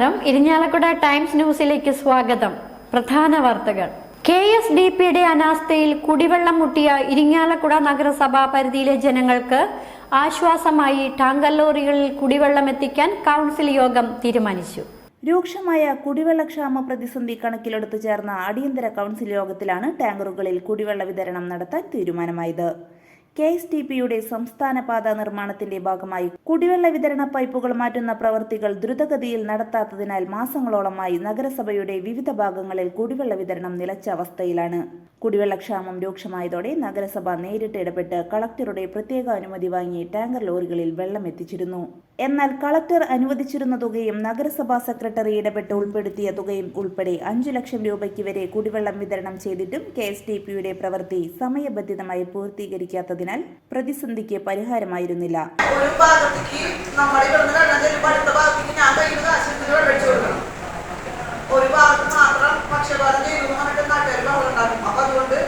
നമസ്കാരം. ഇരിഞ്ഞാലക്കുട ടൈംസ് ന്യൂസിലേക്ക് സ്വാഗതം. പ്രധാന വാർത്തകൾ. കെ എസ് ഡി പിയുടെ അനാസ്ഥയിൽ കുടിവെള്ളം മുട്ടിയ ഇരിങ്ങാലക്കുട നഗരസഭാ പരിധിയിലെ ജനങ്ങൾക്ക് ആശ്വാസമായി ടാങ്കർ ലോറികളിൽ കുടിവെള്ളം എത്തിക്കാൻ കൗൺസിൽ യോഗം തീരുമാനിച്ചു. രൂക്ഷമായ കുടിവെള്ളക്ഷാമ പ്രതിസന്ധി കണക്കിലെടുത്തു ചേർന്ന അടിയന്തര കൗൺസിൽ യോഗത്തിലാണ് ടാങ്കറുകളിൽ കുടിവെള്ള വിതരണം നടത്താൻ തീരുമാനമായത്. കെ എസ് ടി പിയുടെ സംസ്ഥാന പാത നിർമ്മാണത്തിന്റെ ഭാഗമായി കുടിവെള്ള വിതരണ പൈപ്പുകൾ മാറ്റുന്ന പ്രവൃത്തികൾ ദ്രുതഗതിയിൽ നടത്താത്തതിനാൽ മാസങ്ങളോളമായി നഗരസഭയുടെ വിവിധ ഭാഗങ്ങളിൽ കുടിവെള്ള വിതരണം നിലച്ച അവസ്ഥയിലാണ്. കുടിവെള്ളക്ഷാമം രൂക്ഷമായതോടെ നഗരസഭ നേരിട്ട് ഇടപെട്ട് കളക്ടറുടെ പ്രത്യേക അനുമതി വാങ്ങി ടാങ്കർ ലോറികളിൽ വെള്ളം എത്തിച്ചിരുന്നു. എന്നാൽ കളക്ടർ അനുവദിച്ചിരുന്ന തുകയും നഗരസഭാ സെക്രട്ടറി ഇടപെട്ട് ഉൾപ്പെടുത്തിയ തുകയും ഉൾപ്പെടെ അഞ്ചു ലക്ഷം രൂപയ്ക്ക് വരെ കുടിവെള്ളം വിതരണം ചെയ്തിട്ടും കെ എസ് ഡി പിയുടെ പ്രവൃത്തി സമയബന്ധിതമായി പൂർത്തീകരിക്കാത്തതിനാൽ പ്രതിസന്ധിക്ക് പരിഹാരമായിരുന്നില്ല. ഒരു ഭാഗത്ത് മാത്രം പക്ഷപാതം ചെയ്തു എന്ന് പറഞ്ഞിട്ട് നാട്ടുകാർ അപ്പൊ അതുകൊണ്ട്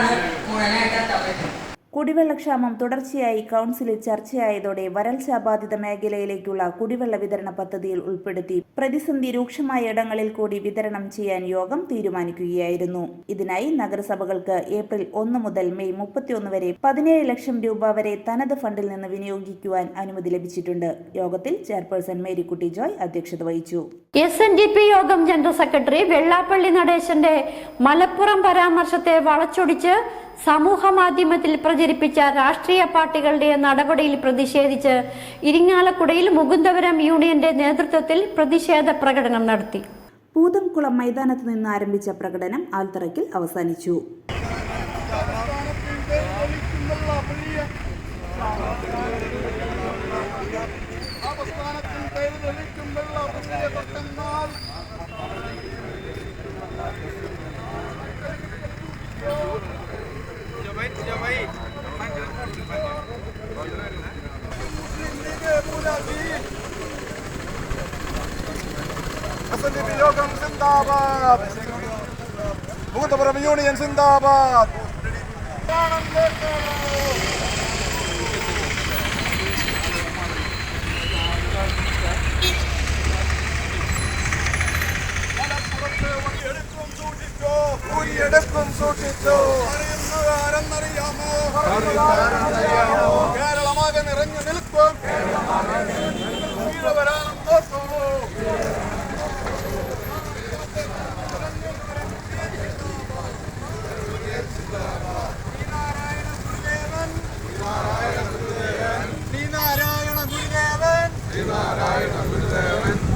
né? കുടിവെള്ളക്ഷാമം തുടർച്ചയായി കൗൺസിലിൽ ചർച്ചയായതോടെ വരൾച്ചാ ബാധിത മേഖലയിലേക്കുള്ള കുടിവെള്ള വിതരണ പദ്ധതിയിൽ ഉൾപ്പെടുത്തി പ്രതിസന്ധി രൂക്ഷമായ ഇടങ്ങളിൽ കൂടി വിതരണം ചെയ്യാൻ യോഗം തീരുമാനിക്കുകയായിരുന്നു. ഇതിനായി നഗരസഭകൾക്ക് ഏപ്രിൽ ഒന്ന് മുതൽ മെയ് മുപ്പത്തിയൊന്ന് വരെ പതിനേഴ് ലക്ഷം രൂപ വരെ തനത് ഫണ്ടിൽ നിന്ന് വിനിയോഗിക്കുവാൻ അനുമതി ലഭിച്ചിട്ടുണ്ട്. യോഗത്തിൽ ചെയർപേഴ്സൺ മേരിക്കുട്ടി ജോയ് അധ്യക്ഷത വഹിച്ചു. എസ് എൻ ഡി പി യോഗം ജനറൽ സെക്രട്ടറി വെള്ളാപ്പള്ളി നടേശന്റെ മലപ്പുറം പരാമർശത്തെ വളച്ചൊടിച്ച് സമൂഹ മാധ്യമത്തിൽ പ്രചരിപ്പിച്ച രാഷ്ട്രീയ പാർട്ടികളുടെ നടപടിയിൽ പ്രതിഷേധിച്ച് ഇരിങ്ങാലക്കുടയിൽ മുകുന്ദപുരം യൂണിയന്റെ നേതൃത്വത്തിൽ പ്രതിഷേധ പ്രകടനം നടത്തി. പൂതംകുളം മൈതാനത്ത് നിന്ന് ആരംഭിച്ച പ്രകടനം ആൽത്തറയ്ക്കിൽ അവസാനിച്ചു. അവസ്ഥാനത്തിൽ പേരിലൊലിക്കും വെള്ള പുതിയ തൊട്ടെന്നാൽ എസ് യോഗം സിന്ദാബാദ് മുകുന്ദപുരം യൂണിയൻ സിന്ദാബാദ് കാണാൻ കേൾക്കണം ൂരിയെടുക്കും സൂക്ഷിച്ചു അറിയുന്നതാരെന്നറിയാമോ കേരളമാകെ നിറഞ്ഞു നിൽക്കും. വരാനും തോക്കുന്നു ശ്രീനാരായണ ഗുരുദേവൻ മൂന്നവർ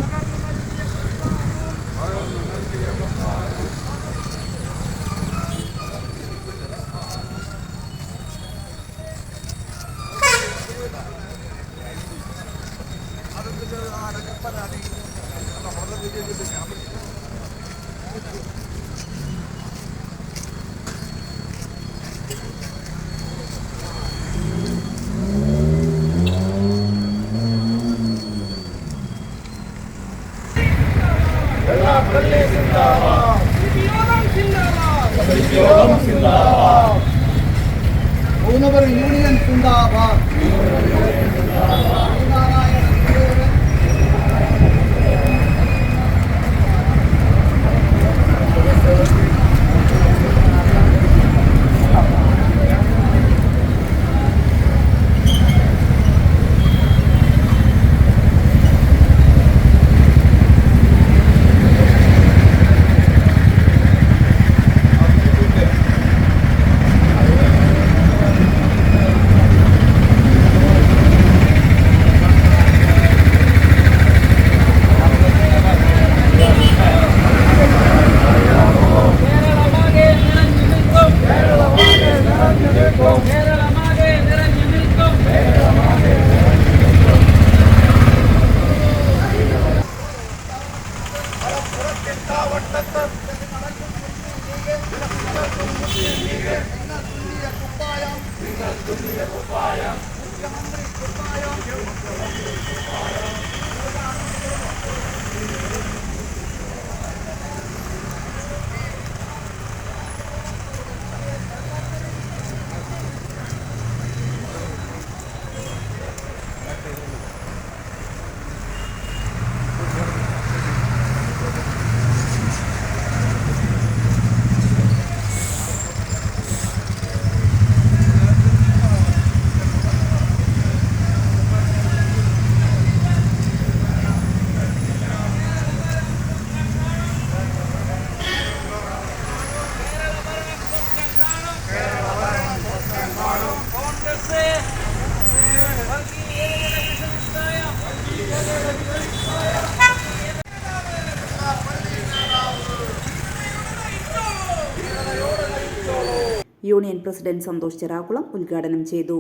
യൂണിയൻ പ്രസിഡന്റ് സന്തോഷ് ചെറാക്കുളം ഉദ്ഘാടനം ചെയ്തു.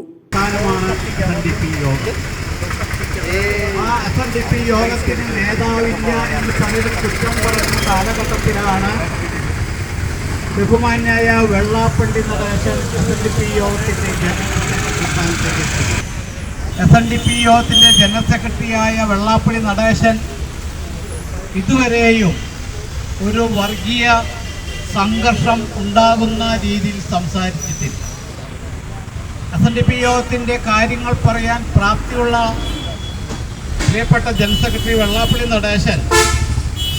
യോഗത്തിന് നേതാവില്ല എന്ന് പലരും കുറ്റം പറയുന്ന കാലഘട്ടത്തിലാണ് ബഹുമാന്യായ Vellappally Natesan S N D P യോഗത്തിന്റെ എസ് എൻ ഡി പി യോഗത്തിന്റെ ജനറൽ സെക്രട്ടറിയായ വെള്ളാപ്പള്ളി നടേശൻ ഇതുവരെയും ഒരു വർഗീയ സംഘർഷം ഉണ്ടാകുന്ന രീതിയിൽ സംസാരിച്ചിട്ടില്ല. എസ് എൻ ഡി പി യോഗത്തിന്റെ കാര്യങ്ങൾ പറയാൻ പ്രാപ്തിയുള്ള പ്രിയപ്പെട്ട ജനറൽ സെക്രട്ടറി വെള്ളാപ്പള്ളി നടേശൻ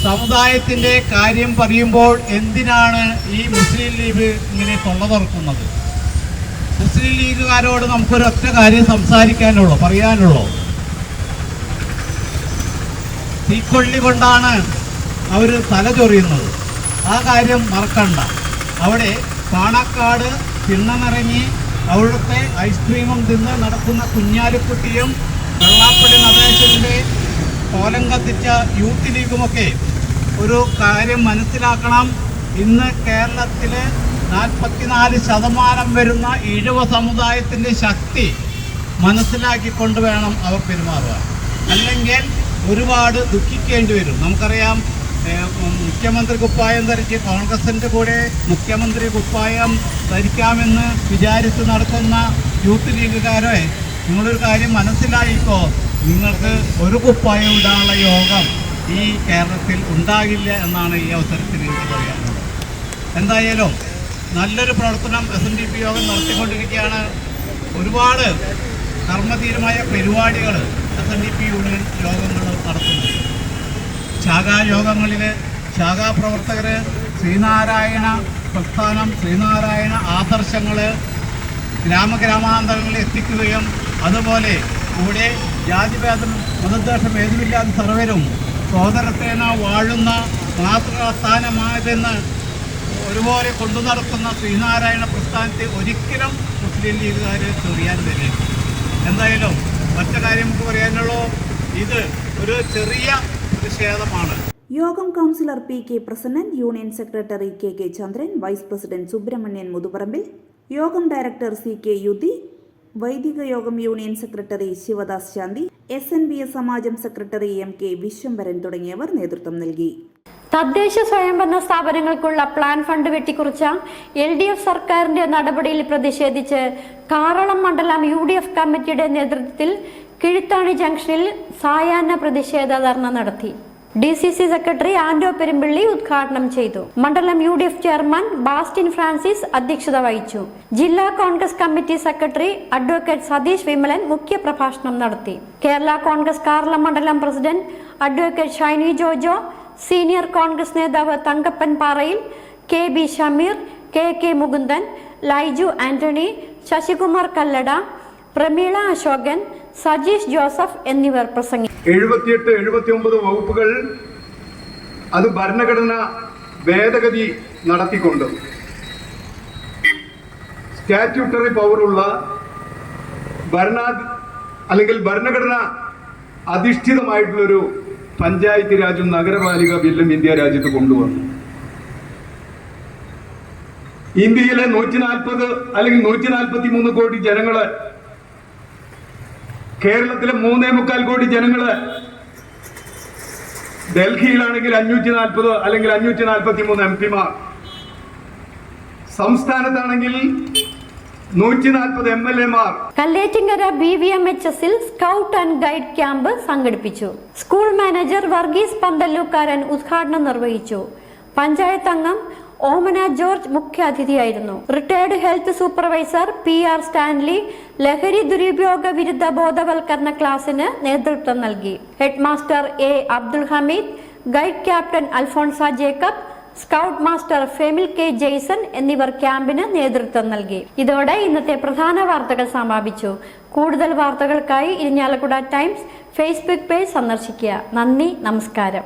സമുദായത്തിന്റെ കാര്യം പറയുമ്പോൾ എന്തിനാണ് ഈ മുസ്ലിം ലീഗ് ഇങ്ങനെ തൊള്ള തുറക്കുന്നത് മുസ്ലിം ലീഗുകാരോട് നമുക്കൊരൊറ്റ കാര്യം സംസാരിക്കാനുള്ളൂ പറയാനുള്ളൂ? തീക്കൊള്ളി കൊണ്ടാണ് അവർ തല ചൊറിയുന്നത് ആ കാര്യം മറക്കണ്ട. അവിടെ പാണക്കാട് തിണ്ണനിറങ്ങി അവിടുത്തെ ഐസ്ക്രീമും തിന്ന് നടക്കുന്ന കുഞ്ഞാലിക്കുട്ടിയും വെള്ളാപ്പള്ളി നടേശന്റെ കോലം കത്തിച്ച യൂത്ത് ലീഗുമൊക്കെ ഒരു കാര്യം മനസ്സിലാക്കണം. ഇന്ന് കേരളത്തിൽ നാൽപ്പത്തിനാല് ശതമാനം വരുന്ന ഇഴവ സമുദായത്തിന്റെ ശക്തി മനസ്സിലാക്കിക്കൊണ്ട് വേണം അവർ പെരുമാറുക അല്ലെങ്കിൽ ഒരുപാട് ദുഃഖിക്കേണ്ടി വരും. നമുക്കറിയാം മുഖ്യമന്ത്രി കുപ്പായം ധരിച്ച് കോൺഗ്രസിന്റെ കൂടെ മുഖ്യമന്ത്രി കുപ്പായം ധരിക്കാമെന്ന് വിചാരിച്ച് നടത്തുന്ന യൂത്ത് ലീഗുകാരെ നിങ്ങളൊരു കാര്യം മനസ്സിലായിക്കോ? നിങ്ങൾക്ക് ഒരു കുപ്പായം ഇടാനുള്ള യോഗം ഈ കേരളത്തിൽ ഉണ്ടാകില്ല എന്നാണ് ഈ അവസരത്തിൽ എനിക്ക് പറയാനുള്ളത്. എന്തായാലും നല്ലൊരു പ്രവർത്തനം എസ് എൻ ഡി പി യോഗം നടത്തിക്കൊണ്ടിരിക്കുകയാണ്. ഒരുപാട് കർമ്മധീരമായ പരിപാടികൾ S N D P union യോഗങ്ങൾ നടത്തുന്നുണ്ട്. ശാഖായോഗങ്ങളിൽ ശാഖാപ്രവർത്തകർ ശ്രീനാരായണ പ്രസ്ഥാനം ശ്രീനാരായണ ആദർശങ്ങൾ ഗ്രാമഗ്രാമാന്തരങ്ങളിൽ എത്തിക്കുകയും അതുപോലെ ഇവിടെ ജാതിഭേദം മതദ്വേഷം ഏതുമില്ലാത്ത സർവരും സോദരത്തേന വാഴുന്ന മാതൃസ്ഥാനമായതെന്ന് ഒരുപോലെ കൊണ്ടു നടക്കുന്ന ശ്രീനാരായണ പ്രസ്ഥാനത്തെ ഒരിക്കലും മുസ്ലിം ലീഗുകാർ ചെറിയാൻ തരും എന്തായാലും മറ്റു കാര്യം നമുക്ക് പറയാനുള്ളൂ. ഇത് ഒരു ചെറിയ പ്രതിഷേധമാണ് യോഗം councillor P K Prasannan union secretary K K Chandran vice president Subramanian Muthuparambil യോഗം ഡയറക്ടർ സി കെ യുതി വൈദിക യോഗം union secretary Sivadas Santhi S N B S സമാജം സെക്രട്ടറി എം കെ വിശ്വംഭരൻ തുടങ്ങിയവർ നേതൃത്വം നൽകി. തദ്ദേശ സ്വയംഭരണ സ്ഥാപനങ്ങൾക്കുള്ള പ്ലാൻ ഫണ്ട് വെട്ടിക്കുറിച്ച എൽ ഡി എഫ് സർക്കാരിന്റെ നടപടിയിൽ പ്രതിഷേധിച്ച് കാറളം മണ്ഡലം യു ഡി എഫ് കമ്മിറ്റിയുടെ നേതൃത്വത്തിൽ കിഴുത്താണി ജംഗ്ഷനിൽ സായാഹ്ന പ്രതിഷേധ ധർണ നടത്തി. D C C secretary Anto Perumpilly ഉദ്ഘാടനം ചെയ്തു. മണ്ഡലം U D F chairman Bastin Francis അധ്യക്ഷത വഹിച്ചു. ജില്ലാ Congress committee secretary advocate Satheesh Vimalan മുഖ്യപ്രഭാഷണം നടത്തി. കേരള കോൺഗ്രസ് കാർല മണ്ഡലം president advocate Shiny Jojo senior Congress നേതാവ് Thankappan Parayil K B Shameer K K Mukundan Laiju Antony Sasikumar Kallada Prameela Ashokan Sajeesh Joseph എന്നിവർ പ്രസംഗിച്ചു എഴുപത്തിയെട്ട് എഴുപത്തി ഒമ്പത് വകുപ്പുകൾ അത് ഭരണഘടന ഭേദഗതി നടത്തിക്കൊണ്ട് സ്റ്റാറ്റ്യൂട്ടറി പവറുള്ള ഭരണ അല്ലെങ്കിൽ ഭരണഘടന അധിഷ്ഠിതമായിട്ടുള്ളൊരു പഞ്ചായത്ത് രാജും നഗരപാലിക ബില്ലും ഇന്ത്യ രാജ്യത്ത് കൊണ്ടുവന്നു. ഇന്ത്യയിലെ നൂറ്റി നാൽപ്പത് അല്ലെങ്കിൽ നൂറ്റി നാൽപ്പത്തി മൂന്ന് കോടി ജനങ്ങൾ കേരളത്തിലെ മൂന്നേ മുക്കാൽ കോടി ജനങ്ങൾ ഡൽഹിയിലാണെങ്കിൽ അഞ്ഞൂറ്റി നാൽപ്പത് അല്ലെങ്കിൽ അഞ്ഞൂറ്റി നാൽപ്പത്തി മൂന്ന് എം പിമാർ സംസ്ഥാനത്താണെങ്കിൽ Kallettinkara B V M H എസിൽ സ്കൗട്ട് ആൻഡ് ഗൈഡ് ക്യാമ്പ് സംഘടിപ്പിച്ചു. സ്കൂൾ മാനേജർ വർഗീസ് പന്തല്ലൂക്കാരൻ ഉദ്ഘാടനം നിർവഹിച്ചു. പഞ്ചായത്ത് അംഗം Omana George മുഖ്യാതിഥിയായിരുന്നു. Retired health supervisor P R Stanley ലഹരി ദുരുപയോഗ വിരുദ്ധ ബോധവൽക്കരണ ക്ലാസിന് നേതൃത്വം നൽകി. Head master A Abdul Hameed guide captain Alphonsa Jacob scout master Femil K Jaison എന്നിവർ ക്യാമ്പിന് നേതൃത്വം നൽകി. ഇതോടെ ഇന്നത്തെ പ്രധാന വാർത്തകൾ സമാപിച്ചു. കൂടുതൽ വാർത്തകൾക്കായി ഇരിഞ്ഞാലക്കുട ടൈംസ് ഫേസ്ബുക്ക് പേജ് സന്ദർശിക്കുക. നന്ദി നമസ്കാരം.